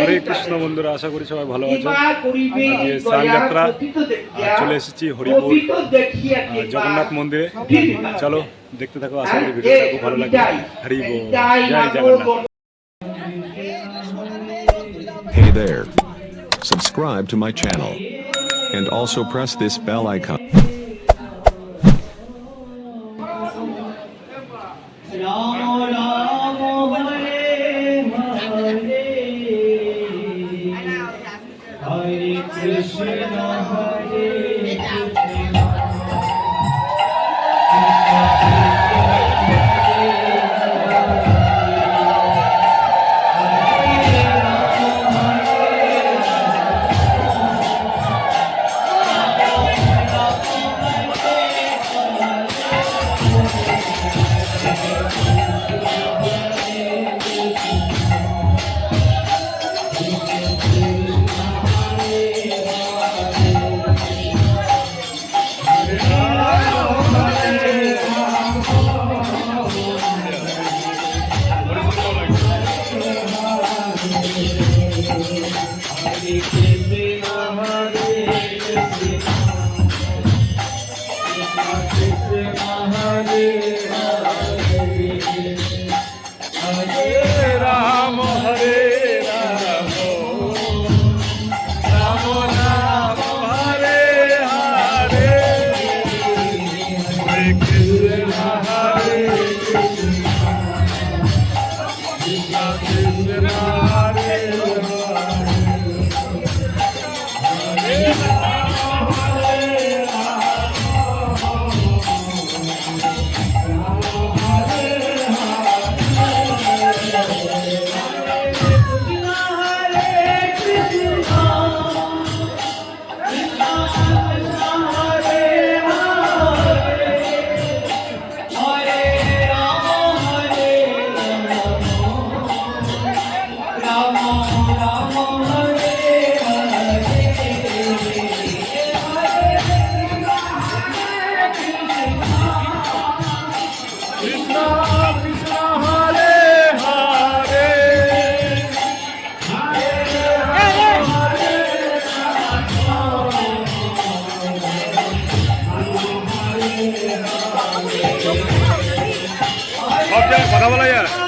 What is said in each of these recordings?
হরে কৃষ্ণ বন্ধুরা আশা করি সবাই ভালো আছো। আর চলে এসেছি হরিপুর জগন্নাথ মন্দিরে। চলো দেখতে থাকো আশা করি ভিডিওটা খুব ভালো লাগবে। হরি জয় Jagannath. Hey there. Subscribe to my channel. And also press this bell icon. Ram কথা বলা যায়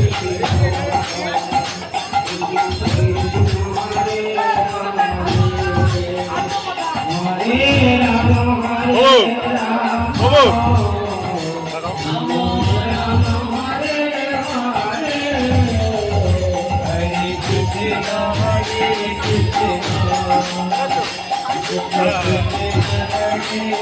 Kayla.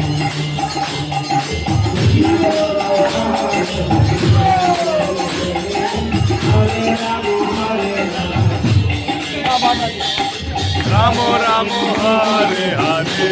Ram Ram Hare Hare.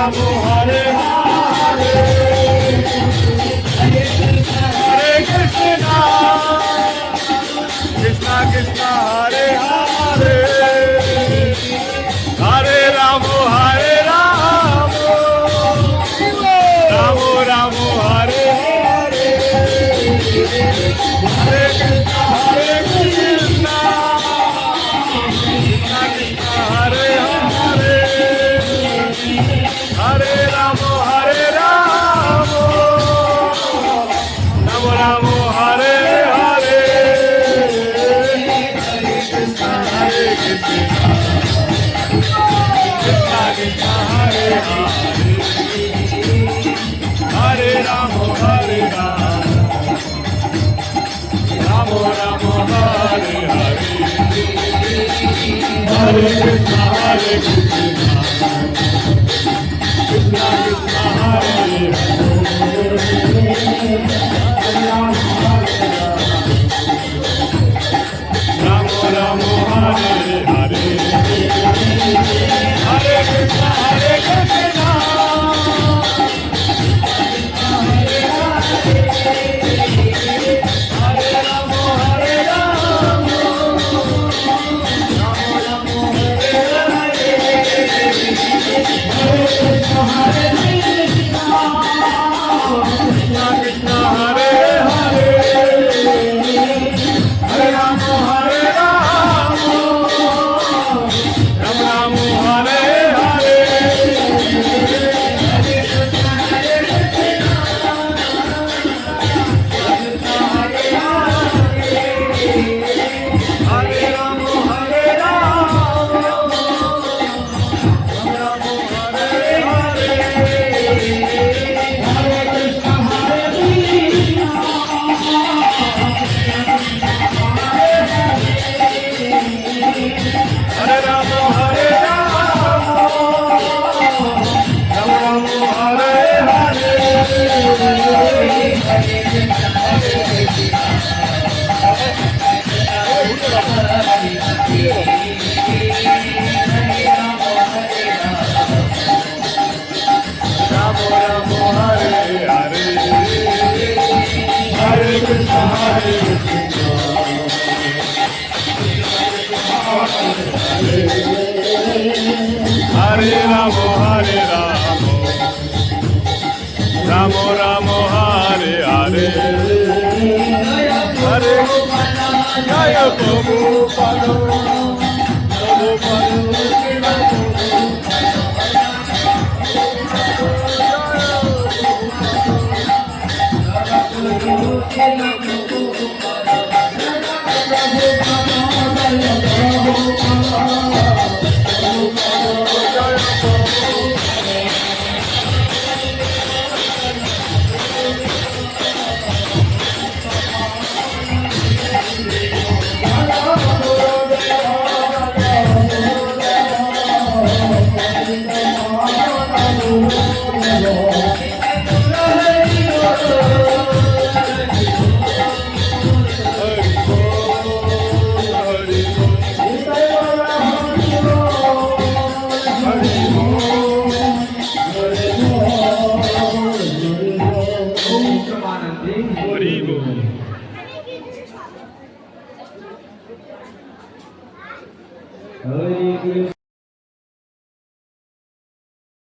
Ram Hare Thank you. Hare Hare Hare जय प्रभु पदो प्रभु पदो Oh,